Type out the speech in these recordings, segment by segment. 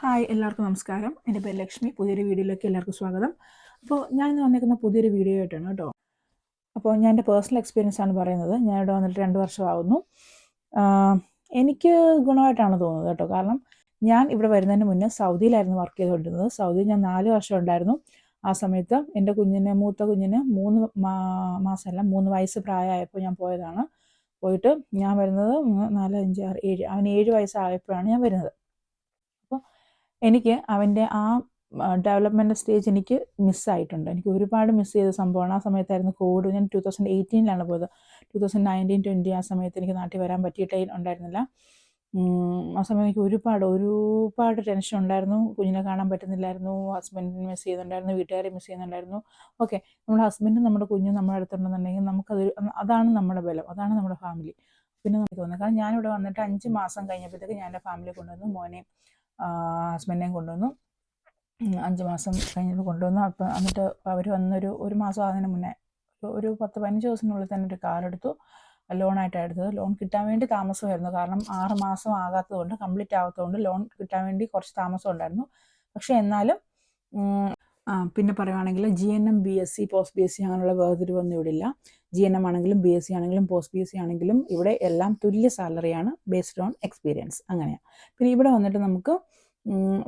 Hi എല്ലാവർക്കും നമസ്കാരം. എന്റെ പേര് ലക്ഷ്മി. പുതിയൊരു വീഡിയോയിലേക്ക് എല്ലാവർക്കും സ്വാഗതം. അപ്പോൾ ഞാൻ ഇന്ന് വന്നിരിക്കുന്ന പുതിയൊരു വീഡിയോ ആയിട്ടാണ് കേട്ടോ. അപ്പോൾ ഞാൻ എന്റെ പേഴ്സണൽ എക്സ്പീരിയൻസ് ആണ് പറയുന്നത്. ഞാൻ ഇവിടെ വന്നിട്ട് രണ്ട് വർഷമാകുന്നു എനിക്ക് ഗുണമായിട്ടാണ് തോന്നുന്നത് കേട്ടോ. കാരണം ഞാൻ ഇവിടെ വരുന്നതിന് മുന്നേ സൗദിയിലായിരുന്നു വർക്ക് ചെയ്തുകൊണ്ടിരുന്നത്. സൗദിയിൽ ഞാൻ നാല് വർഷം ഉണ്ടായിരുന്നു. ആ സമയത്ത് എന്റെ കുഞ്ഞിന് മൂത്ത കുഞ്ഞിന് മൂന്ന് മാസമല്ല മൂന്ന് വയസ്സ് പ്രായമായപ്പോൾ ഞാൻ പോയതാണ്. പോയിട്ട് ഞാൻ വരുന്നത് നാല് അഞ്ച് ആറ് ഏഴ് അവന് ഏഴ് വയസ്സായപ്പോഴാണ് ഞാൻ വരുന്നത്. എനിക്ക് അവന്റെ ആ ഡെവലപ്മെന്റ് സ്റ്റേജ് എനിക്ക് മിസ്സായിട്ടുണ്ട് എനിക്ക് ഒരുപാട് മിസ് ചെയ്ത സംഭവമാണ്. ആ സമയത്തായിരുന്നു കോവിഡ് ഞാൻ ടു തൗസൻഡ് എയ്റ്റീനിലാണ് പോയത്. ടു തൗസൻഡ് നയന്റീൻ ട്വന്റി ആ സമയത്ത് എനിക്ക് നാട്ടിൽ വരാൻ പറ്റിയിട്ടേ ഉണ്ടായിരുന്നില്ല. ആ സമയം എനിക്ക് ഒരുപാട് ഒരുപാട് ടെൻഷൻ ഉണ്ടായിരുന്നു. കുഞ്ഞിനെ കാണാൻ പറ്റുന്നില്ലായിരുന്നു. ഹസ്ബൻഡിനെ മിസ് ചെയ്യുന്നുണ്ടായിരുന്നു. വീട്ടുകാരെ മിസ് ചെയ്യുന്നുണ്ടായിരുന്നു. ഓക്കെ നമ്മുടെ ഹസ്ബൻഡും നമ്മുടെ കുഞ്ഞും നമ്മുടെ അടുത്തുണ്ടെന്നുണ്ടെങ്കിൽ നമുക്കത് അതാണ് നമ്മുടെ ബലം. അതാണ് നമ്മുടെ ഫാമിലി പിന്നെ നമുക്ക് തോന്നുന്നത് കാരണം ഞാനിവിടെ വന്നിട്ട് അഞ്ച് മാസം കഴിഞ്ഞപ്പോഴത്തേക്ക് ഞാൻ എന്റെ ഫാമിലി കൊണ്ടുവന്നു. മോനെ ഹസ്ബൻഡിനെയും കൊണ്ടുവന്നു. അഞ്ച് മാസം കഴിഞ്ഞിട്ട് കൊണ്ടുവന്നു. അപ്പം എന്നിട്ട് അവർ വന്നൊരു ഒരു മാസം ആകുന്നതിന് മുന്നേ ഒരു- പത്ത് പതിനഞ്ച് ദിവസത്തിനുള്ളിൽ തന്നെ ഒരു കാറെടുത്തു ലോണായിട്ടാണ് എടുത്തത്. ലോൺ കിട്ടാൻ വേണ്ടി താമസമായിരുന്നു. കാരണം ആറ് മാസം ആകാത്തതുകൊണ്ട് കംപ്ലീറ്റ് ആകാത്തതുകൊണ്ട് ലോൺ കിട്ടാൻ വേണ്ടി കുറച്ച് താമസം ഉണ്ടായിരുന്നു. പക്ഷേ എന്നാലും പിന്നെ പറയുവാണെങ്കിൽ G N M B S C post B S C അങ്ങനെയുള്ള വേർതിരിവൊന്നും ഇവിടെ ഇല്ല. ജി എൻ എം ആണെങ്കിലും ബി എസ് സി ആണെങ്കിലും പോസ്റ്റ് ബി എസ് സി ആണെങ്കിലും ഇവിടെ എല്ലാം തുല്യ സാലറിയാണ് ബേസ്ഡ് ഓൺ എക്സ്പീരിയൻസ് അങ്ങനെയാണ് പിന്നെ ഇവിടെ വന്നിട്ട് നമുക്ക്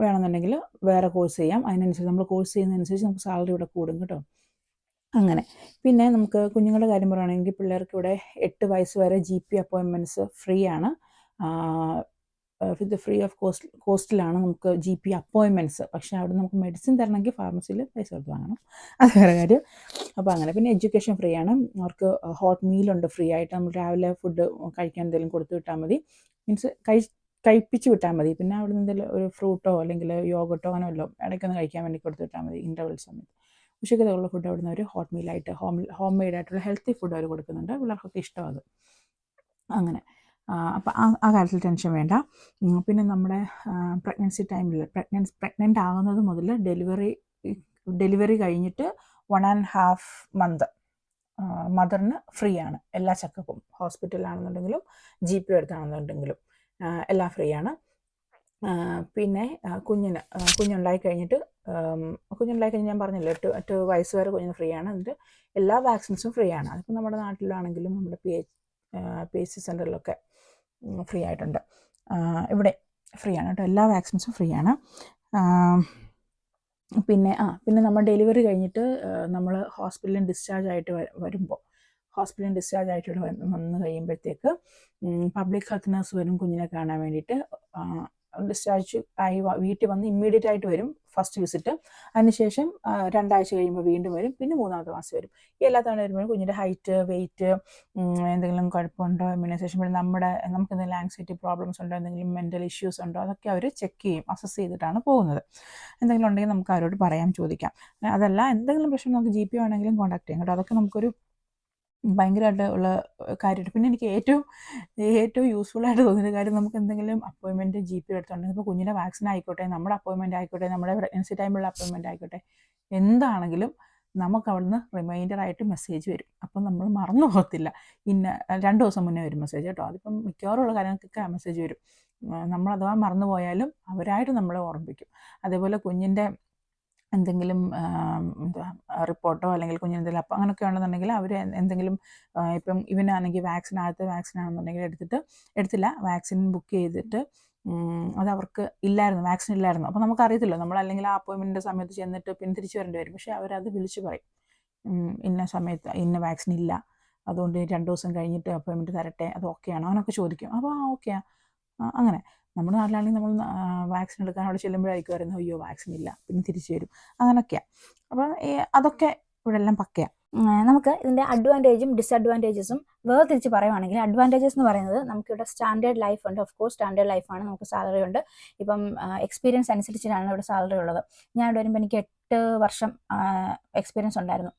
വേണമെന്നുണ്ടെങ്കിൽ വേറെ കോഴ്സ് ചെയ്യാം. അതിനനുസരിച്ച് നമ്മൾ കോഴ്സ് ചെയ്യുന്നതനുസരിച്ച് നമുക്ക് സാലറി ഇവിടെ കൂടും കേട്ടോ. അങ്ങനെ. പിന്നെ നമുക്ക് കുഞ്ഞുങ്ങളുടെ കാര്യം പറയുകയാണെങ്കിൽ പിള്ളേർക്ക് ഇവിടെ എട്ട് വയസ്സ് വരെ ജി പി അപ്പോയിൻമെന്റ്സ് ഫ്രീ ആണ്. വിത്ത് ഫ്രീ ഓഫ് കോസ്റ്റ് കോസ്റ്റിലാണ് നമുക്ക് ജി പി അപ്പോയിൻമെന്റ്സ് പക്ഷേ അവിടെ നമുക്ക് മെഡിസിൻ തരണമെങ്കിൽ ഫാർമസിയിൽ പൈസ കൊടുത്ത് വാങ്ങണം. അത് വേറെ കാര്യം. അപ്പോൾ അങ്ങനെ. പിന്നെ എഡ്യൂക്കേഷൻ ഫ്രീ ആണ്. അവർക്ക് ഹോട്ട് മീലുണ്ട് ഫ്രീ ആയിട്ട്. നമ്മൾ രാവിലെ ഫുഡ് കഴിക്കാൻ എന്തെങ്കിലും കൊടുത്തു വിട്ടാൽ മതി. മീൻസ് കഴി കഴിപ്പിച്ച് വിട്ടാൽ മതി. പിന്നെ അവിടെ നിന്ന് എന്തെങ്കിലും ഒരു ഫ്രൂട്ടോ അല്ലെങ്കിൽ യോഗട്ടോ അങ്ങനെ വല്ലതും ഇടയ്ക്കൊന്ന് കഴിക്കാൻ വേണ്ടി കൊടുത്തു വിട്ടാൽ മതി ഇന്റർവെൽ സമയത്ത്. ഉച്ചക്കത്തുള്ള ഫുഡ് അവിടെ നിന്ന് ഹോട്ട് മീലായിട്ട് ഹോം ഹോം മെയ്ഡ് ആയിട്ടുള്ള ഹെൽത്തി ഫുഡ് അവർ കൊടുക്കുന്നുണ്ട്. പിള്ളേർക്കൊക്കെ ഇഷ്ടമാണ് അങ്ങനെ. അപ്പോൾ ആ ആ കാര്യത്തിൽ ടെൻഷൻ വേണ്ട. പിന്നെ നമ്മുടെ പ്രഗ്നൻസി ടൈമിൽ പ്രഗ്നൻസ് പ്രഗ്നന്റ് ആകുന്നത് മുതൽ ഡെലിവറി ഡെലിവറി കഴിഞ്ഞിട്ട് വൺ ആൻഡ് ഹാഫ് മന്ത് മദറിന് ഫ്രീ ആണ്. എല്ലാ ചെക്കപ്പും ഹോസ്പിറ്റലാണെന്നുണ്ടെങ്കിലും ജി പി എടുത്താണെന്നുണ്ടെങ്കിലും എല്ലാം ഫ്രീ ആണ്. പിന്നെ കുഞ്ഞിന് കുഞ്ഞുണ്ടായി കഴിഞ്ഞിട്ട് കുഞ്ഞുണ്ടായി കഴിഞ്ഞ് ഞാൻ പറഞ്ഞല്ലോ എട്ട് എട്ട് വയസ്സ് വരെ കുഞ്ഞിന് ഫ്രീ ആണ്. എന്നിട്ട് എല്ലാ വാക്സിൻസും ഫ്രീ ആണ്. അതിപ്പോൾ നമ്മുടെ നാട്ടിലാണെങ്കിലും നമ്മുടെ P H P H C സെന്ററിലൊക്കെ free ആയിട്ടുണ്ട് ഇവിടെ ഫ്രീ ആണ് കേട്ടോ. എല്ലാ വാക്സിൻസും ഫ്രീ ആണ് പിന്നെ ആ പിന്നെ നമ്മൾ ഡെലിവറി കഴിഞ്ഞിട്ട് നമ്മൾ ഹോസ്പിറ്റലിൽ ഡിസ്ചാർജ് ആയിട്ട് വരുമ്പോൾ ഹോസ്പിറ്റലിൽ ഡിസ്ചാർജ് ആയിട്ട് വന്ന് കഴിയുമ്പോഴത്തേക്ക് പബ്ലിക് ഹെൽത്ത് നഴ്സ് വരും കുഞ്ഞിനെ കാണാൻ വേണ്ടിയിട്ട്. ഡിസ്ചാർജ് ആയി വീട്ടിൽ വന്ന് ഇമ്മീഡിയറ്റ് ആയിട്ട് വരും. ഫസ്റ്റ് വിസിറ്റ് അതിനുശേഷം രണ്ടാഴ്ച കഴിയുമ്പോൾ വീണ്ടും വരും. പിന്നെ മൂന്നാമത്തെ മാസം വരും. ഈ എല്ലാ തവണ വരുമ്പോഴും കുഞ്ഞിന്റെ ഹൈറ്റ് വെയിറ്റ് എന്തെങ്കിലും കുഴപ്പമുണ്ടോ? ഇമ്മ്യൂണൈസേഷൻ പിന്നെ നമ്മുടെ നമുക്ക് എന്തെങ്കിലും ആങ്സൈറ്റി പ്രോബ്ലംസ് ഉണ്ടോ? എന്തെങ്കിലും മെന്റൽ ഇഷ്യൂസ് ഉണ്ടോ? അതൊക്കെ അവർ ചെക്ക് ചെയ്യും അസസ് ചെയ്തിട്ടാണ് പോകുന്നത്. എന്തെങ്കിലും ഉണ്ടെങ്കിൽ നമുക്ക് അവരോട് പറയാം ചോദിക്കാം. അതല്ല എന്തെങ്കിലും പ്രശ്നം നമുക്ക് ജി പി ആണെങ്കിലും കോൺടാക്ട് ചെയ്യാം കേട്ടോ. അതൊക്കെ നമുക്കൊരു ഭയങ്കരമായിട്ട് ഉള്ള കാര്യമായിട്ട്. പിന്നെ എനിക്ക് ഏറ്റവും ഏറ്റവും യൂസ്ഫുൾ ആയിട്ട് തോന്നിയ കാര്യം നമുക്ക് എന്തെങ്കിലും അപ്പോയിൻമെന്റ് ജി പി എടുത്തുണ്ടെങ്കിൽ ഇപ്പോൾ കുഞ്ഞിന്റെ വാക്സിൻ ആയിക്കോട്ടെ നമ്മുടെ അപ്പോയിൻമെന്റ് ആയിക്കോട്ടെ നമ്മുടെ പ്രഗ്നൻസി ടൈമിലുള്ള അപ്പോയിൻമെന്റ് ആയിക്കോട്ടെ എന്താണെങ്കിലും നമുക്ക് അവിടുന്ന് റിമൈൻഡർ ആയിട്ട് മെസ്സേജ് വരും. അപ്പം നമ്മൾ മറന്നു പോകത്തില്ല. ഇന്ന രണ്ട് ദിവസം മുന്നേ വരും മെസ്സേജ് കേട്ടോ. അതിപ്പം മിക്കവാറും ഉള്ള കാര്യങ്ങൾക്കൊക്കെ മെസ്സേജ് വരും. നമ്മൾ അഥവാ മറന്നു പോയാലും അവരായിട്ട് നമ്മളെ ഓർമ്മിപ്പിക്കും. അതേപോലെ കുഞ്ഞിന്റെ എന്തെങ്കിലും എന്താ റിപ്പോർട്ടോ അല്ലെങ്കിൽ കുഞ്ഞിന് എന്തെങ്കിലും അപ്പം അങ്ങനെയൊക്കെ ഉണ്ടെന്നുണ്ടെങ്കിൽ അവർ എന്തെങ്കിലും ഇപ്പം ഇവനാണെങ്കിൽ വാക്സിൻ ആദ്യത്തെ വാക്സിൻ ആണെന്നുണ്ടെങ്കിൽ എടുത്തിട്ട് എടുത്തില്ല. വാക്സിൻ ബുക്ക് ചെയ്തിട്ട് അത് അവർക്ക് ഇല്ലായിരുന്നു. വാക്സിൻ ഇല്ലായിരുന്നു. അപ്പോൾ നമുക്കറിയത്തില്ല നമ്മൾ അല്ലെങ്കിൽ ആ അപ്പോയിൻമെന്റിന്റെ സമയത്ത് ചെന്നിട്ട് പിന്നെ തിരിച്ചു വരേണ്ടി വരും. പക്ഷേ അവരത് വിളിച്ച് പറയും. ഇന്ന സമയത്ത് ഇന്ന വാക്സിൻ ഇല്ല. അതുകൊണ്ട് രണ്ട് ദിവസം കഴിഞ്ഞിട്ട് അപ്പോയിൻമെന്റ് തരട്ടെ. അത് ഓക്കെയാണോ അങ്ങനെയൊക്കെ ചോദിക്കും. അപ്പോൾ ആ ഓക്കെയാ അങ്ങനെ. നമ്മുടെ നാട്ടിലാണെങ്കിൽ നമ്മൾ വാക്സിൻ എടുക്കാൻ അവിടെ ചെല്ലുമ്പോഴായിരിക്കും പറയുന്നത് അയ്യോ വാക്സിൻ ഇല്ല. പിന്നെ തിരിച്ചു വരും. അങ്ങനെയൊക്കെയാണ് അപ്പം ഈ അതൊക്കെ ഇവിടെ എല്ലാം പക്കയാണ് നമുക്ക് ഇതിന്റെ അഡ്വാന്റേജും ഡിസഡ്വാന്റേജസും വേർതിരിച്ച് പറയുവാണെങ്കിൽ അഡ്വാന്റേജസ് എന്ന് പറയുന്നത് നമുക്കിവിടെ സ്റ്റാൻഡേർഡ് ലൈഫ് ഉണ്ട്. ഓഫ് കോഴ്സ് സ്റ്റാൻഡേർഡ് ലൈഫാണ് നമുക്ക് സാലറി ഉണ്ട്. ഇപ്പം എക്സ്പീരിയൻസ് അനുസരിച്ചിട്ടാണ് ഇവിടെ സാലറി ഉള്ളത്. ഞാൻ ഇവിടെ വരുമ്പോൾ എനിക്ക് എട്ട് വർഷം എക്സ്പീരിയൻസ് ഉണ്ടായിരുന്നു.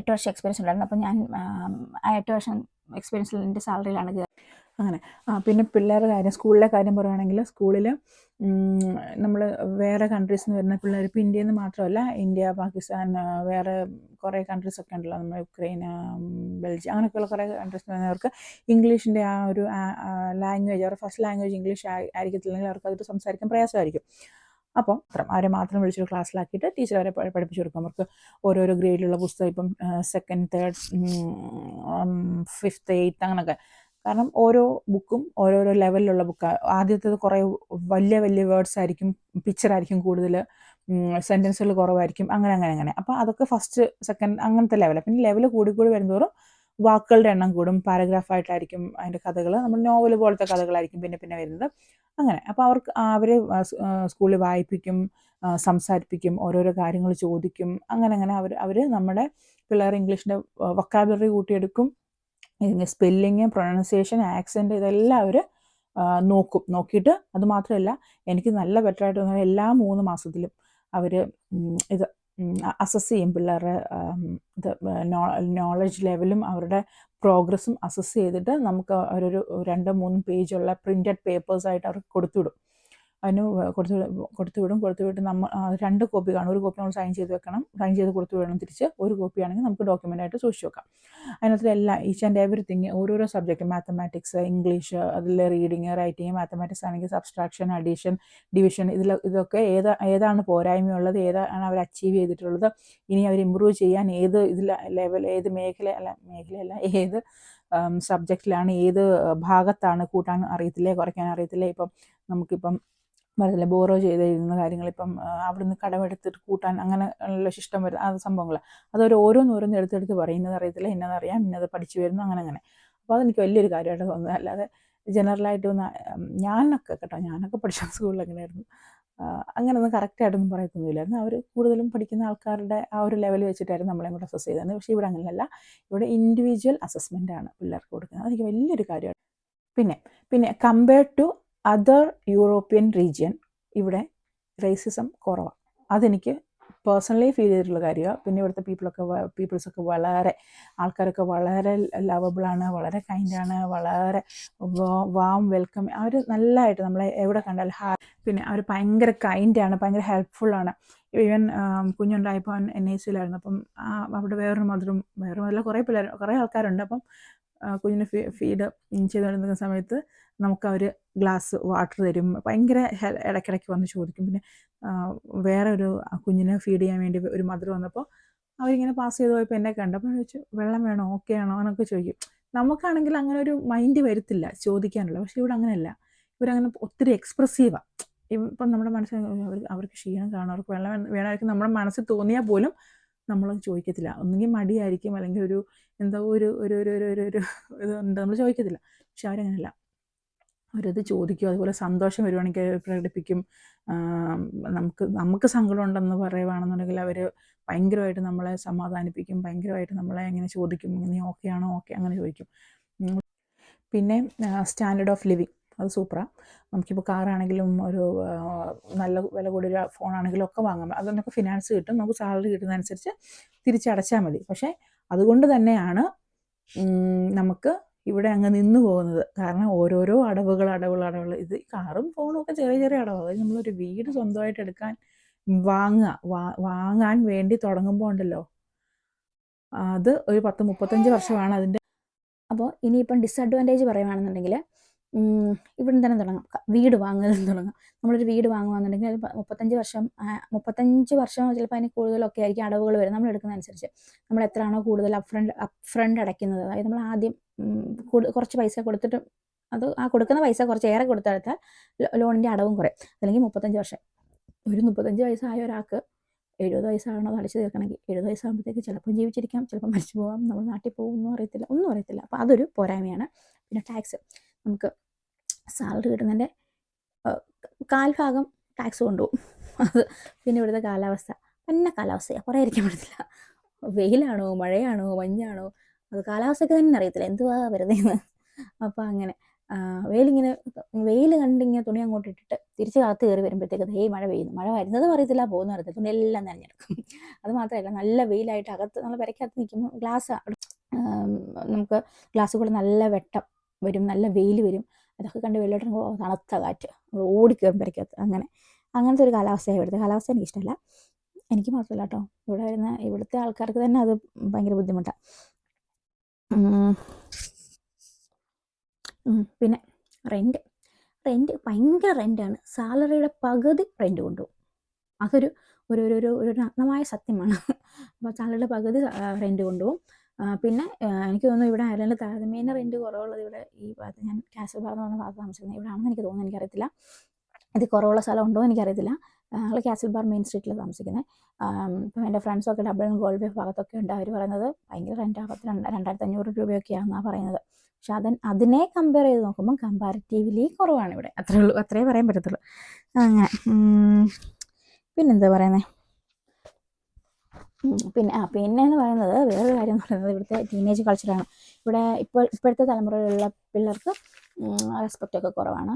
എട്ട് വർഷം എക്സ്പീരിയൻസ് ഉണ്ടായിരുന്നു. അപ്പം ഞാൻ ആ എട്ട് വർഷം എക്സ്പീരിയൻസിൽ എന്റെ സാലറിയിലാണ് കയറി അങ്ങനെ. ആ പിന്നെ പിള്ളേരുടെ കാര്യം സ്കൂളിലെ കാര്യം പറയുകയാണെങ്കിൽ സ്കൂളിൽ നമ്മൾ വേറെ കൺട്രീസിൽ നിന്ന് വരുന്ന പിള്ളേർ ഇപ്പോൾ ഇന്ത്യയിൽ നിന്ന് മാത്രമല്ല ഇന്ത്യ പാകിസ്ഥാൻ വേറെ കുറേ കൺട്രീസ് ഒക്കെ ഉണ്ടല്ലോ. നമ്മൾ യുക്രൈൻ ബെൽജിയം അങ്ങനെയൊക്കെയുള്ള കുറേ കൺട്രീസിൽ വരുന്നവർക്ക് ഇംഗ്ലീഷിന്റെ ആ ഒരു ലാംഗ്വേജ് അവരുടെ ഫസ്റ്റ് ലാംഗ്വേജ് ഇംഗ്ലീഷ് ആയിരിക്കത്തില്ലെങ്കിൽ അവർക്ക് അതിൽ സംസാരിക്കാൻ പ്രയാസമായിരിക്കും. അപ്പോൾ അത്ര അവരെ മാത്രം വിളിച്ചൊരു ക്ലാസ്സിലാക്കിയിട്ട് ടീച്ചർ അവരെ പഠിപ്പിച്ചു കൊടുക്കും. അവർക്ക് ഓരോരോ ഗ്രേഡിലുള്ള പുസ്തകം ഇപ്പം സെക്കൻഡ് തേർഡ് ഫിഫ്ത്ത് എയ്ത്ത് അങ്ങനെയൊക്കെ കാരണം ഓരോ ബുക്കും ഓരോരോ ലെവലിലുള്ള ബുക്കാണ് ആദ്യത്തേത് കുറേ വലിയ വലിയ വേർഡ്സ് ആയിരിക്കും പിക്ചർ ആയിരിക്കും കൂടുതൽ സെന്റൻസുകൾ കുറവായിരിക്കും അങ്ങനെ അങ്ങനെ അങ്ങനെ. അപ്പോൾ അതൊക്കെ ഫസ്റ്റ് സെക്കൻഡ് അങ്ങനത്തെ ലെവൽ പിന്നെ ലെവൽ കൂടി കൂടി വരുന്നതോറും വാക്കുകളുടെ എണ്ണം കൂടും പാരഗ്രാഫായിട്ടായിരിക്കും അതിന്റെ കഥകൾ നമ്മൾ നോവൽ പോലത്തെ കഥകളായിരിക്കും പിന്നെ പിന്നെ വരുന്നത്. അങ്ങനെ. അപ്പോൾ അവർക്ക് അവർ സ്കൂളിൽ വായിപ്പിക്കും സംസാരിപ്പിക്കും ഓരോരോ കാര്യങ്ങൾ ചോദിക്കും. അങ്ങനെ അങ്ങനെ അവർ അവർ നമ്മുടെ പിള്ളേർ ഇംഗ്ലീഷിന്റെ വൊക്കാബുലറി കൂട്ടിയെടുക്കും. സ്പെല്ലിങ് പ്രൊണൗൺസിയേഷൻ ആക്സെന്റ് ഇതെല്ലാം അവർ നോക്കും. നോക്കിയിട്ട് അത് മാത്രമല്ല എനിക്ക് നല്ല ബെറ്ററായിട്ട് തോന്നുന്നത് എല്ലാ മൂന്ന് മാസത്തിലും അവർ ഇത് അസസ് ചെയ്യും പിള്ളേരുടെ ഇത് നോളജ് ലെവലും അവരുടെ പ്രോഗ്രസ്സും അസസ് ചെയ്തിട്ട് നമുക്ക് അവരൊരു രണ്ടോ മൂന്നും പേജുള്ള പ്രിന്റഡ് പേപ്പേഴ്സായിട്ട് അവർക്ക് കൊടുത്തുവിടും. അതിന് കൊടുത്തു കൊടുത്തു വിടും. കൊടുത്തു വിട്ട് നമ്മൾ രണ്ട് കോപ്പി കാണും. ഒരു കോപ്പി നമ്മൾ സൈൻ ചെയ്ത് വെക്കണം. സൈൻ ചെയ്ത് കൊടുത്ത് വിടണം തിരിച്ച്. ഒരു കോപ്പി ആണെങ്കിൽ നമുക്ക് ഡോക്യുമെന്റ് ആയിട്ട് സൂക്ഷിച്ച് വെക്കാം. അതിനകത്ത് എല്ലാ ഈച്ച് ആൻഡ് എവറിത്തിങ് ഓരോരോ സബ്ജക്റ്റ് മാത്തമാറ്റിക്സ് ഇംഗ്ലീഷ് അതിൽ റീഡിങ് റൈറ്റിങ് മാത്തമാറ്റിക്സ് ആണെങ്കിൽ സബ്സ്ട്രാക്ഷൻ അഡീഷൻ ഡിവിഷൻ ഇതിൽ ഇതൊക്കെ ഏത് ഏതാണ് പോരായ്മയുള്ളത് ഏതാണ് അവർ അച്ചീവ് ചെയ്തിട്ടുള്ളത് ഇനി അവർ ഇമ്പ്രൂവ് ചെയ്യാൻ ഏത് ഇതിൽ ലെവൽ ഏത് മേഖല അല്ല മേഖലയല്ല ഏത് സബ്ജക്റ്റിലാണ് ഏത് ഭാഗത്താണ് കൂട്ടാൻ അറിയത്തില്ലേ കുറയ്ക്കാൻ അറിയത്തില്ലേ? ഇപ്പം നമുക്കിപ്പം പറഞ്ഞില്ല ബോറോ ചെയ്ത് എഴുതുന്ന കാര്യങ്ങൾ ഇപ്പം അവിടുന്ന് കടമെടുത്തിട്ട് കൂട്ടാൻ അങ്ങനെ ഉള്ള ശിഷ്ടം വരുന്ന ആ സംഭവങ്ങൾ അതൊരു ഓരോന്നോരോന്ന് എടുത്തെടുത്ത് പറയുന്നത് അറിയത്തില്ല ഇന്നത് അറിയാം ഇന്നത് പഠിച്ചു വരുന്നു അങ്ങനെ അങ്ങനെ. അപ്പോൾ അതെനിക്ക് വലിയൊരു കാര്യമായിട്ട് തോന്നുന്നത് അല്ലാതെ ജനറലായിട്ട് ഒന്ന് ഞാനൊക്കെ കേട്ടോ ഞാനൊക്കെ പഠിച്ച സ്കൂളിൽ അങ്ങനെയായിരുന്നു അങ്ങനെയൊന്നും കറക്റ്റായിട്ടൊന്നും പറയത്തൊന്നുമില്ലായിരുന്നു. അവർ കൂടുതലും പഠിക്കുന്ന ആൾക്കാരുടെ ആ ഒരു ലെവൽ വെച്ചിട്ടായിരുന്നു നമ്മളെയും കൂടെ അസസ് ചെയ്തത്. പക്ഷേ ഇവിടെ അങ്ങനെയല്ല. ഇവിടെ ഇൻഡിവിജ്വൽ അസസ്മെന്റ് ആണ് പിള്ളേർക്ക് കൊടുക്കുന്നത്. അതെനിക്ക് വലിയൊരു കാര്യമാണ് പിന്നെ പിന്നെ compared to other European region ഇവിടെ റേസിസം കുറവാണ് അതെനിക്ക് പേഴ്സണലി ഫീൽ ചെയ്തിട്ടുള്ള കാര്യമാണ് പിന്നെ ഇവിടുത്തെ പീപ്പിളൊക്കെ പീപ്പിൾസൊക്കെ വളരെ ആൾക്കാരൊക്കെ വളരെ ലവബിളാണ് വളരെ കൈൻഡാണ് വളരെ വാം വെൽക്കം അവർ നല്ലതായിട്ട് നമ്മളെ എവിടെ കണ്ടാലും ഹാ പിന്നെ അവർ ഭയങ്കര കൈൻഡാണ് ഭയങ്കര ഹെൽപ്ഫുള്ളാണ് ഈവൻ കുഞ്ഞുണ്ടായപ്പോൾ എൻ ഐ സിയിലായിരുന്നു അപ്പം അവിടെ വേറൊരു മധുരം വേറെ മധുരം കുറേ പിള്ളേർ കുറേ ആൾക്കാരുണ്ട്. അപ്പം കുഞ്ഞിന് ഫീഡ് ചെയ്തുകൊണ്ടിരിക്കുന്ന സമയത്ത് നമുക്ക് അവർ ഗ്ലാസ് വാട്ടർ തരും. ഭയങ്കര ഇടയ്ക്കിടയ്ക്ക് വന്ന് ചോദിക്കും. പിന്നെ വേറെ ഒരു കുഞ്ഞിനെ ഫീഡ് ചെയ്യാൻ വേണ്ടി ഒരു മദർ വന്നപ്പോൾ അവരിങ്ങനെ പാസ് ചെയ്ത് പോയപ്പോൾ എന്നെ കണ്ടപ്പോൾ ചോദിച്ചു വെള്ളം വേണോ? ഓക്കെ ആണോ? എന്നൊക്കെ ചോദിക്കും. നമുക്കാണെങ്കിൽ അങ്ങനെ ഒരു മൈൻഡ് വരത്തില്ല ചോദിക്കാനുള്ള. പക്ഷേ ഇവിടെ അങ്ങനെയല്ല. ഇവരങ്ങനെ ഒത്തിരി എക്സ്പ്രസീവാണ് ഇപ്പം നമ്മുടെ മനസ്സിൽ അവർക്ക് അവർക്ക് ക്ഷീണം കാണും അവർക്ക് വെള്ളം വേണം- വേണമായിരിക്കും. നമ്മുടെ മനസ്സിൽ തോന്നിയാൽ പോലും നമ്മൾ ചോദിക്കത്തില്ല. ഒന്നുകിൽ മടിയായിരിക്കും അല്ലെങ്കിൽ ഒരു എന്തോ ഒരു ഒരു ഒരു ഒരു ഒരു ഒരു ഇത് നമ്മൾ ചോദിക്കത്തില്ല. പക്ഷെ അവരങ്ങനെയല്ല അവരത് ചോദിക്കും. അതുപോലെ സന്തോഷം വരുവാണെങ്കിൽ പ്രകടിപ്പിക്കും. നമുക്ക് നമുക്ക് സങ്കടം ഉണ്ടെന്ന് പറയുവാണെന്നുണ്ടെങ്കിൽ അവർ ഭയങ്കരമായിട്ട് നമ്മളെ സമാധാനിപ്പിക്കും. ഭയങ്കരമായിട്ട് നമ്മളെ എങ്ങനെ ചോദിക്കും? ഇങ്ങനെ ഓക്കെ ആണോ ഓക്കെ അങ്ങനെ ചോദിക്കും. പിന്നെ സ്റ്റാൻഡേർഡ് ഓഫ് ലിവിങ്. അത് സൂപ്പറാണ് നമുക്കിപ്പോൾ കാറാണെങ്കിലും ഒരു നല്ല വില കൂടിയ ഫോണാണെങ്കിലും ഒക്കെ വാങ്ങാം. അതിനൊക്കെ ഫിനാൻസ് കിട്ടും നമുക്ക് സാലറി കിട്ടുന്നതനുസരിച്ച് തിരിച്ചടച്ചാൽ മതി. പക്ഷേ അതുകൊണ്ട് തന്നെയാണ് നമുക്ക് ഇവിടെ അങ്ങ് നിന്ന് പോകുന്നത്. കാരണം ഓരോരോ അടവുകൾ അടവുകൾ അടവുകൾ. ഇത് കാറും ഫോണും ഒക്കെ ചെറിയ ചെറിയ അടവ്. അതായത് നമ്മളൊരു വീട് സ്വന്തമായിട്ട് എടുക്കാൻ വാങ്ങുക വാങ്ങാൻ വേണ്ടി തുടങ്ങുമ്പോൾ ഉണ്ടല്ലോ. അത് ഒരു പത്ത് മുപ്പത്തഞ്ച് വർഷമാണ് അതിന്റെ അപ്പോൾ ഇനിയിപ്പം ഡിസഡ്വാന്റേജ് പറയുകയാണെന്നുണ്ടെങ്കിൽ ഇവിടെ തന്നെ തുടങ്ങാം. വീട് വാങ്ങുന്നതിൽ നിന്ന് തുടങ്ങാം. നമ്മളൊരു വീട് വാങ്ങുകയാണെന്നുണ്ടെങ്കിൽ അത് മുപ്പത്തഞ്ച് വർഷം മുപ്പത്തഞ്ച് വർഷം ചിലപ്പോൾ അതിന് കൂടുതലൊക്കെ ആയിരിക്കും അടവുകൾ വരും. നമ്മൾ എടുക്കുന്ന അനുസരിച്ച്. നമ്മൾ എത്രയാണോ കൂടുതൽ അപ് ഫ്രണ്ട് അപ് ഫ്രണ്ട് അടയ്ക്കുന്നത്. അതായത് നമ്മൾ ആദ്യം കുറച്ച് പൈസ കൊടുത്തിട്ട് അത് ആ കൊടുക്കുന്ന പൈസ കുറച്ച് ഏറെ കൊടുത്തെടുത്താൽ ലോണിന്റെ അടവും കുറയും. അല്ലെങ്കിൽ മുപ്പത്തഞ്ച് വർഷം. ഒരു മുപ്പത്തഞ്ച് വയസ്സായ ഒരാൾക്ക് എഴുപത് വയസ്സാകണോ അത് അടച്ചു തീർക്കണമെങ്കിൽ എഴുപത് വയസ്സാകുമ്പോഴത്തേക്ക് ചിലപ്പോൾ ജീവിച്ചിരിക്കാം ചിലപ്പോൾ മരിച്ചു പോകാം നമ്മൾ നാട്ടിൽ പോകുമെന്നും അറിയത്തില്ല ഒന്നും അറിയത്തില്ല. അപ്പോൾ അതൊരു പോരായ്മയാണ്. പിന്നെ ടാക്സ് നമുക്ക് സാലറി കിട്ടുന്നതിന്റെ കാൽഭാഗം ടാക്സ് കൊണ്ടുപോകും. അത് പിന്നെ ഇവിടുത്തെ കാലാവസ്ഥ. തന്നെ കാലാവസ്ഥയാണ് കുറേ ഇരിക്കാൻ പറ്റത്തില്ല വെയിലാണോ? മഴയാണോ? മഞ്ഞാണോ? അത് കാലാവസ്ഥയ്ക്ക് തന്നെ അറിയത്തില്ല. എന്തുവാ വെറുതെ അപ്പോൾ അങ്ങനെ വെയിലിങ്ങനെ വെയിൽ കണ്ടിങ്ങനെ തുണി അങ്ങോട്ട് ഇട്ടിട്ട് തിരിച്ച് കാത്ത് കയറി വരുമ്പോഴത്തേക്ക് ദേ മഴ പെയ്യുന്നു. മഴ വരുന്നതും അറിയത്തില്ല പോകുന്ന അറിയത്തില്ല. തുണി എല്ലാം നനഞ്ഞെടുക്കും. അത് മാത്രമല്ല നല്ല വെയിലായിട്ട് അകത്ത് നമ്മൾ പെരക്കകത്ത് നിൽക്കുമ്പോൾ ഗ്ലാസ് നമുക്ക് ഗ്ലാസ്സുകൾ നല്ല വെട്ടം വരും നല്ല വെയിൽ വരും. അതൊക്കെ കണ്ട് ഓ, തണുത്ത കാറ്റ്. നമ്മൾ ഓടിക്കയറും അങ്ങനെ. അങ്ങനത്തെ ഒരു കാലാവസ്ഥയാണ് ഇവിടുത്തെ. കാലാവസ്ഥ എനിക്ക് ഇഷ്ടമല്ല. എനിക്ക് മാത്രമല്ല കേട്ടോ ഇവിടെ വരുന്ന ഇവിടുത്തെ ആൾക്കാർക്ക് തന്നെ അത് ഭയങ്കര ബുദ്ധിമുട്ടാണ് പിന്നെ റെന്റ് റെന്റ് ഭയങ്കര റെന്റാണ് സാലറിയുടെ പകുതി റെന്റ് കൊണ്ടുപോകും. അതൊരു ഒരു ഒരു ഒരു നഗ്നമായ സത്യമാണ്. അപ്പോൾ സാലറിയുടെ പകുതി റെന്റ് കൊണ്ടുപോകും. പിന്നെ എനിക്ക് തോന്നുന്നു ഇവിടെ അയർലൻഡിൽ താരതമ്യേന റെന്റ് കുറവുള്ളത് ഇവിടെ ഈ ഭാഗത്ത് ഞാൻ കാസൽ ഭാഗം എന്ന് പറഞ്ഞ ഭാഗത്ത് താമസിക്കുന്നത്. ഇവിടെ ആണെന്ന് എനിക്ക് തോന്നുന്നു എനിക്കറിയത്തില്ല. ഇത് കുറവുള്ള സ്ഥലം ഉണ്ടോ എനിക്കറിയത്തില്ല. ഞങ്ങൾ കാസൽ ബാർ മെയിൻ സ്ട്രീറ്റിൽ താമസിക്കുന്നത്. ഇപ്പം എന്റെ ഫ്രണ്ട്സൊക്കെ ഡബിൾ ഗോൾഡ് ഭാഗത്തൊക്കെ ഉണ്ട് അവർ പറയുന്നത്. ഭയങ്കര റെന്റ് ആകത്ത് രണ്ട് രണ്ടായിരത്തി അഞ്ഞൂറ് രൂപയൊക്കെയാണെന്നാണ് പറയുന്നത്. പക്ഷെ അതിന് അതിനെ കമ്പയർ ചെയ്ത് നോക്കുമ്പോൾ കമ്പാരിറ്റീവ്ലി കുറവാണ് ഇവിടെ. അത്രേ ഉള്ളൂ അത്രേ പറയാൻ പറ്റത്തുള്ളൂ. അങ്ങനെ പിന്നെന്താ പറയുന്നത് പിന്നെ ആ പിന്നെ എന്ന് പറയുന്നത് വേറൊരു കാര്യം എന്ന് പറയുന്നത് ഇവിടുത്തെ ടീനേജ് കൾച്ചറാണ് ഇവിടെ ഇപ്പോൾ ഇപ്പോഴത്തെ തലമുറയിലുള്ള പിള്ളേർക്ക് റെസ്പെക്റ്റ് ഒക്കെ കുറവാണ്.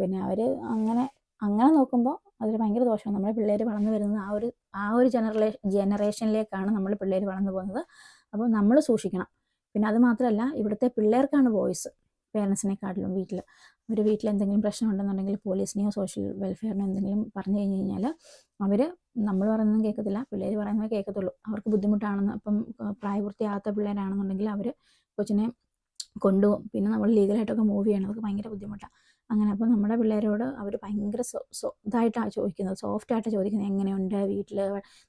പിന്നെ അവർ അങ്ങനെ അങ്ങനെ നോക്കുമ്പോൾ അതൊരു ഭയങ്കര ദോഷമാണ്. നമ്മുടെ പിള്ളേർ വളർന്നു വരുന്നത് ആ ഒരു ആ ഒരു ജനറേ ജനറേഷനിലേക്കാണ് നമ്മൾ പിള്ളേർ വളർന്നു പോകുന്നത്. അപ്പോൾ നമ്മൾ സൂക്ഷിക്കണം. പിന്നെ അത് മാത്രമല്ല ഇവിടുത്തെ പിള്ളേർക്കാണ് വോയിസ് പേരൻസിനെക്കാട്ടിലും വീട്ടിൽ ഒരു വീട്ടിൽ എന്തെങ്കിലും പ്രശ്നം ഉണ്ടെന്നുണ്ടെങ്കിൽ പോലീസിനെയോ സോഷ്യൽ വെൽഫെയറിനോ എന്തെങ്കിലും പറഞ്ഞു കഴിഞ്ഞ് കഴിഞ്ഞാൽ അവർ നമ്മൾ പറയുന്നതും കേൾക്കത്തില്ല. പിള്ളേർ പറയുന്നതേ കേൾക്കത്തുള്ളൂ. അവർക്ക് ബുദ്ധിമുട്ടാണെന്ന് അപ്പം പ്രായപൂർത്തിയാകാത്ത പിള്ളേരാണെന്നുണ്ടെങ്കിൽ അവർ കൊച്ചിനെ കൊണ്ടുപോകും. പിന്നെ നമ്മൾ ലീഗലായിട്ടൊക്കെ മൂവ് ചെയ്യണം. അതൊക്കെ ഭയങ്കര ബുദ്ധിമുട്ടാണ് അങ്ങനെ അപ്പോൾ നമ്മുടെ പിള്ളേരോട് അവർ ഭയങ്കര ഇതായിട്ടാണ് ചോദിക്കുന്നത്. സോഫ്റ്റായിട്ട് ചോദിക്കുന്നത്. എങ്ങനെയുണ്ട് വീട്ടിൽ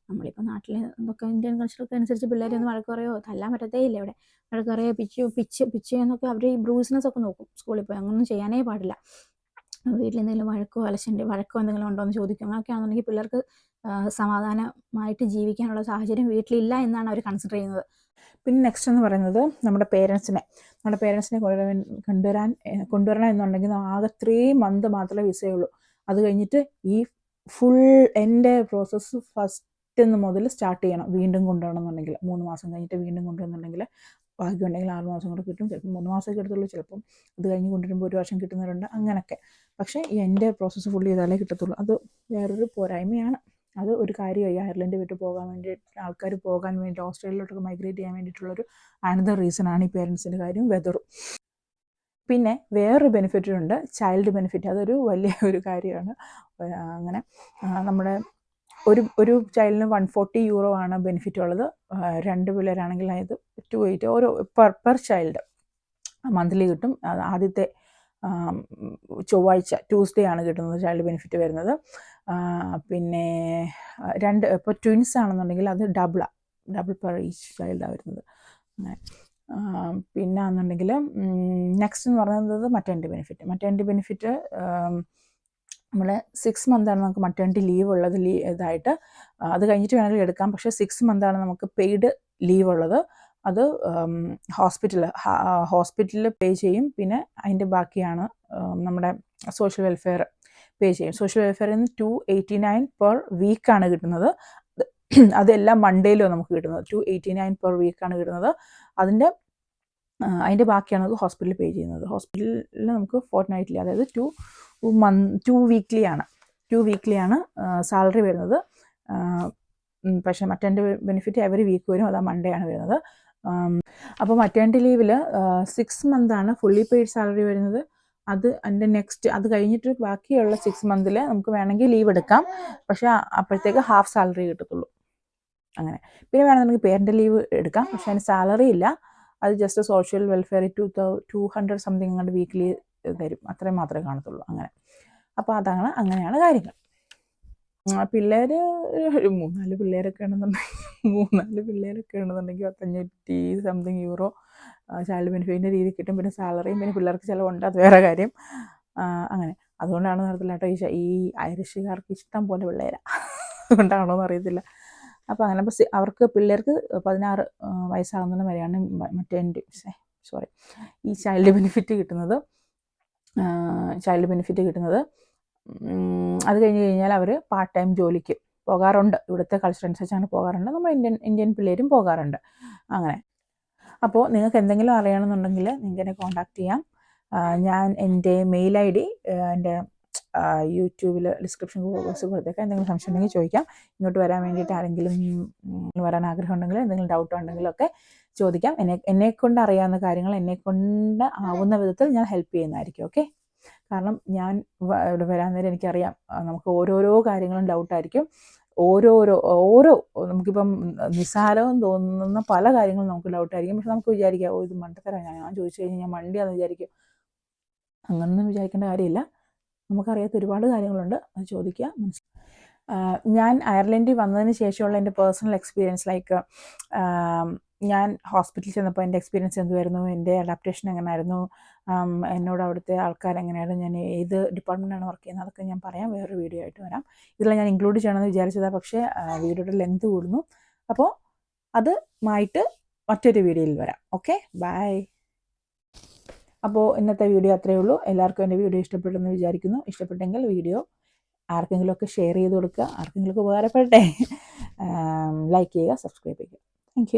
നമ്മളിപ്പോൾ നാട്ടിൽ ഇതൊക്കെ ഇന്ത്യൻ കൾച്ചറൊക്കെ അനുസരിച്ച് പിള്ളേരൊന്നും വഴക്ക് പറയോ തല്ലാൻ പറ്റത്തേ ഇല്ല ഇവിടെ. വഴക്ക് പറയോ പിച്ചു പിച്ച് പിച്ച് എന്നൊക്കെ അവർ ഈ ബ്രൂസിനെസ് ഒക്കെ നോക്കും സ്കൂളിൽ പോയി. അങ്ങനൊന്നും ചെയ്യാനേ പാടില്ല. വീട്ടിൽ എന്തെങ്കിലും വഴക്കോ അലശന്റെ വഴക്കോ എന്തെങ്കിലും ഉണ്ടോ എന്ന് ചോദിക്കും. അങ്ങനെയൊക്കെ ആണെന്നുണ്ടെങ്കിൽ പിള്ളേർക്ക് സമാധാനമായിട്ട് ജീവിക്കാനുള്ള സാഹചര്യം വീട്ടിലില്ല എന്നാണ് അവർ കൺസിഡർ ചെയ്യുന്നത്. പിന്നെ നെക്സ്റ്റ് എന്ന് പറയുന്നത് നമ്മുടെ പേരൻസിനെ നമ്മുടെ പേരൻസിനെ കൊണ്ടുവരാൻ കൊണ്ടുവരാൻ കൊണ്ടുവരണം എന്നുണ്ടെങ്കിൽ ആകെ ത്രീ മന്ത് മാത്രമേ വിസയുള്ളൂ അത് കഴിഞ്ഞിട്ട് ഈ ഫുൾ എന്റെ പ്രോസസ്സ് ഫസ്റ്റ് മുതൽ സ്റ്റാർട്ട് ചെയ്യണം. വീണ്ടും കൊണ്ടുവരണം എന്നുണ്ടെങ്കിൽ മൂന്ന് മാസം കഴിഞ്ഞിട്ട് വീണ്ടും കൊണ്ടുവരുന്നുണ്ടെങ്കിൽ ഭാഗ്യമുണ്ടെങ്കിൽ ആറ് മാസം കൂടെ കിട്ടും. ചിലപ്പോൾ മൂന്ന് മാസമൊക്കെ എടുത്തുള്ളൂ ചിലപ്പം അത് കഴിഞ്ഞ് കൊണ്ടുവരുമ്പോൾ ഒരു വർഷം കിട്ടുന്നവരുണ്ട് അങ്ങനെയൊക്കെ പക്ഷേ എന്റെ പ്രോസസ്സ് ഫുൾ ചെയ്താലേ കിട്ടത്തുള്ളൂ. അത് വേറൊരു പോരായ്മയാണ്. അത് ഒരു കാര്യമായി അയർലൻഡ് വിട്ട് പോകാൻ വേണ്ടി ആൾക്കാർ പോകാൻ വേണ്ടി ഓസ്ട്രേലിയയിലോട്ടൊക്കെ മൈഗ്രേറ്റ് ചെയ്യാൻ വേണ്ടിയിട്ടുള്ളൊരു അനദർ റീസൺ ആണ് ഈ പേരൻസിന്റെ കാര്യം വെതറും പിന്നെ വേറൊരു ബെനിഫിറ്റ് ഉണ്ട് ചൈൽഡ് ബെനിഫിറ്റ് അതൊരു വലിയ ഒരു കാര്യമാണ്. അങ്ങനെ നമ്മുടെ ഒരു ഒരു ചൈൽഡിന് വൺ ഫോർട്ടി യൂറോ ആണ് ബെനിഫിറ്റ് ഉള്ളത്. രണ്ട് പിള്ളേരാണെങ്കിൽ അതായത് ടു എയ്റ്റ് ഓരോ പെർ പെർ ചൈൽഡ് മന്ത്ലി കിട്ടും. ആദ്യത്തെ ചൊവ്വാഴ്ച ട്യൂസ്ഡേ ആണ് കിട്ടുന്നത് ചൈൽഡ് ബെനിഫിറ്റ് വരുന്നത്. പിന്നെ രണ്ട് ഇപ്പോൾ ട്വിൻസ് ആണെന്നുണ്ടെങ്കിൽ അത് ഡബിളാണ് ഡബിൾ പെർ ഈച്ച് ചൈൽഡാണ് വരുന്നത്. പിന്നെ ആണെന്നുണ്ടെങ്കിൽ നെക്സ്റ്റ് എന്ന് പറയുന്നത് മറ്റേണിറ്റി ബെനിഫിറ്റ് മറ്റേണിറ്റി ബെനിഫിറ്റ് നമ്മൾ സിക്സ് മന്താണ് നമുക്ക് മറ്റേണിറ്റി ലീവ് ഉള്ളത് ലീ ഇതായിട്ട്. അത് കഴിഞ്ഞിട്ട് വേണമെങ്കിൽ എടുക്കാം. പക്ഷേ സിക്സ് മന്താണ് നമുക്ക് പെയ്ഡ് ലീവ് ഉള്ളത്. അത് ഹോസ്പിറ്റൽ ഹോസ്പിറ്റലിൽ പേ ചെയ്യും. പിന്നെ അതിന്റെ ബാക്കിയാണ് നമ്മുടെ സോഷ്യൽ വെൽഫെയർ പേ ചെയ്യും. സോഷ്യൽ വെൽഫെയറിൽ നിന്ന് ടു എയ്റ്റി നയൻ പെർ വീക്കാണ് കിട്ടുന്നത്. അതെല്ലാം മൺഡേയിലോ നമുക്ക് കിട്ടുന്നത്. ടു എയ്റ്റി നയൻ പെർ വീക്കാണ് കിട്ടുന്നത്. അതിന്റെ അതിന്റെ ബാക്കിയാണ് നമുക്ക് ഹോസ്പിറ്റലിൽ പേ ചെയ്യുന്നത്. ഹോസ്പിറ്റലിൽ നമുക്ക് ഫോർട്ട് നൈറ്റ്ലി അതായത് ടു മന്ത് ടു വീക്ക്ലി ആണ് ടു വീക്ക്ലി ആണ് സാലറി വരുന്നത്. പക്ഷേ മറ്റെന്റെ ബെനിഫിറ്റ് എവറി വീക്ക് വരും. അതാ മൺഡേ ആണ് വരുന്നത്. അപ്പോൾ മറ്റേണ്ടി ലീവിൽ സിക്സ് മന്താണ് ഫുള്ളി പെയ്ഡ് സാലറി വരുന്നത്. അത് അതിന്റെ നെക്സ്റ്റ് അത് കഴിഞ്ഞിട്ട് ബാക്കിയുള്ള സിക്സ് മന്തിൽ നമുക്ക് വേണമെങ്കിൽ ലീവ് എടുക്കാം. പക്ഷേ അപ്പോഴത്തേക്ക് ഹാഫ് സാലറി കിട്ടത്തുള്ളൂ. അങ്ങനെ. പിന്നെ വേണമെന്നുണ്ടെങ്കിൽ പേരന്റെ ലീവ് എടുക്കാം. പക്ഷേ അതിന് സാലറി ഇല്ല. അത് just social welfare two two hundred something അങ്ങോട്ട് വീക്ക്ലി തരും. അത്രയും മാത്രമേ കാണത്തുള്ളൂ. അങ്ങനെ. അപ്പോൾ അതാണ് അങ്ങനെയാണ് കാര്യങ്ങൾ. പിള്ളേർ ഒരു മൂന്നാൽ പിള്ളേരൊക്കെ ഉണ്ടെന്നുണ്ടെങ്കിൽ മൂന്നാൽ പിള്ളേരൊക്കെ ഉണ്ടെന്നുണ്ടെങ്കിൽ പത്തഞ്ഞൂറ്റി സംതിങ് യൂറോ ചൈൽഡ് ബെനിഫിറ്റിന്റെ രീതി കിട്ടും. പിന്നെ സാലറിയും പിന്നെ പിള്ളേർക്ക് ചിലവുണ്ട്. അത് വേറെ കാര്യം. അങ്ങനെ. അതുകൊണ്ടാണ് നടത്തില്ലാട്ടോ ഈ ഈ ഐറിഷുകാർക്ക് ഇഷ്ടം പോലെ പിള്ളേരാണ് അതുകൊണ്ടാണോ എന്ന് അറിയത്തില്ല. അപ്പോൾ അങ്ങനെ അപ്പോൾ അവർക്ക് പിള്ളേർക്ക് പതിനാറ് വയസ്സാകുന്ന വരെയാണ് മറ്റേ സോറി ഈ ചൈൽഡ് ബെനിഫിറ്റ് കിട്ടുന്നത്. ചൈൽഡ് ബെനിഫിറ്റ് കിട്ടുന്നത്. അത് കഴിഞ്ഞ് കഴിഞ്ഞാൽ അവർ പാർട്ട് ടൈം ജോലിക്ക് പോകാറുണ്ട്. ഇവിടുത്തെ കൾച്ചർ അനുസരിച്ചാണ് പോകാറുണ്ട്. നമ്മൾ ഇന്ത്യൻ ഇന്ത്യൻ പിള്ളേരും പോകാറുണ്ട്. അങ്ങനെ. അപ്പോൾ നിങ്ങൾക്ക് എന്തെങ്കിലും അറിയണമെന്നുണ്ടെങ്കിൽ നിങ്ങൾക്ക് എന്നെ കോൺടാക്ട് ചെയ്യാം. ഞാൻ എന്റെ മെയിൽ ഐ ഡി എന്റെ യൂട്യൂബിൽ ഡിസ്ക്രിപ്ഷൻ ബോക്സ് കൊടുത്തേക്കാം. എന്തെങ്കിലും സംശയം ഉണ്ടെങ്കിൽ ചോദിക്കാം. ഇങ്ങോട്ട് വരാൻ വേണ്ടിയിട്ട് ആരെങ്കിലും വരാൻ ആഗ്രഹം ഉണ്ടെങ്കിൽ എന്തെങ്കിലും ഡൗട്ട് ഉണ്ടെങ്കിലൊക്കെ ചോദിക്കാം. എന്നെ എന്നെക്കൊണ്ട് അറിയാവുന്ന കാര്യങ്ങൾ എന്നെക്കൊണ്ട് ആവുന്ന വിധത്തിൽ ഞാൻ ഹെൽപ്പ് ചെയ്യുന്നതായിരിക്കും. ഓക്കെ കാരണം ഞാൻ ഇവിടെ വരാൻ നേരം എനിക്കറിയാം നമുക്ക് ഓരോരോ കാര്യങ്ങളും ഡൗട്ടായിരിക്കും ഓരോരോ ഓരോ നമുക്കിപ്പം നിസ്സാരവും തോന്നുന്ന പല കാര്യങ്ങളും നമുക്ക് ഡൗട്ടായിരിക്കും പക്ഷെ നമുക്ക് വിചാരിക്കാം ഓ ഇത് മണ്ടത്തരാ. ഞാൻ ഞാൻ ചോദിച്ചു കഴിഞ്ഞാൽ ഞാൻ മണ്ടിയാന്ന് വിചാരിക്കും. അങ്ങനൊന്നും വിചാരിക്കേണ്ട കാര്യമില്ല. നമുക്കറിയാത്ത ഒരുപാട് കാര്യങ്ങളുണ്ട്. അത് ചോദിക്കുക ഞാൻ അയർലൻഡിൽ വന്നതിന് ശേഷമുള്ള എന്റെ പേഴ്സണൽ എക്സ്പീരിയൻസ് ലൈക്ക് ഞാൻ ഹോസ്പിറ്റലിൽ ചെന്നപ്പോൾ എന്റെ എക്സ്പീരിയൻസ് എന്തുമായിരുന്നു എന്റെ അഡാപ്റ്റേഷൻ എങ്ങനെയായിരുന്നു എന്നോട് അവിടുത്തെ ആൾക്കാർ എങ്ങനെയായിരുന്നു? ഞാൻ ഏത് ഡിപ്പാർട്ട്മെന്റാണ് വർക്ക് ചെയ്യുന്നത്? അതൊക്കെ ഞാൻ പറയാം. വേറൊരു വീഡിയോ ആയിട്ട് വരാം. ഇതെല്ലാം ഞാൻ ഇൻക്ലൂഡ് ചെയ്യണമെന്ന് വിചാരിച്ചതാണ് പക്ഷേ വീഡിയോയുടെ ലെങ്ത് കൂടുന്നു. അപ്പോൾ അത് മായിട്ട് മറ്റൊരു വീഡിയോയിൽ വരാം. ഓക്കെ? ബൈ. അപ്പോൾ ഇന്നത്തെ വീഡിയോ അത്രയേ ഉള്ളൂ. എല്ലാവർക്കും എന്റെ വീഡിയോ ഇഷ്ടപ്പെട്ടെന്ന് വിചാരിക്കുന്നു. ഇഷ്ടപ്പെട്ടെങ്കിൽ വീഡിയോ ആർക്കെങ്കിലുമൊക്കെ ഷെയർ ചെയ്ത് കൊടുക്കുക. ആർക്കെങ്കിലുമൊക്കെ ഉപകാരപ്പെടട്ടെ. ലൈക്ക് ചെയ്യുക സബ്സ്ക്രൈബ് ചെയ്യുക. താങ്ക്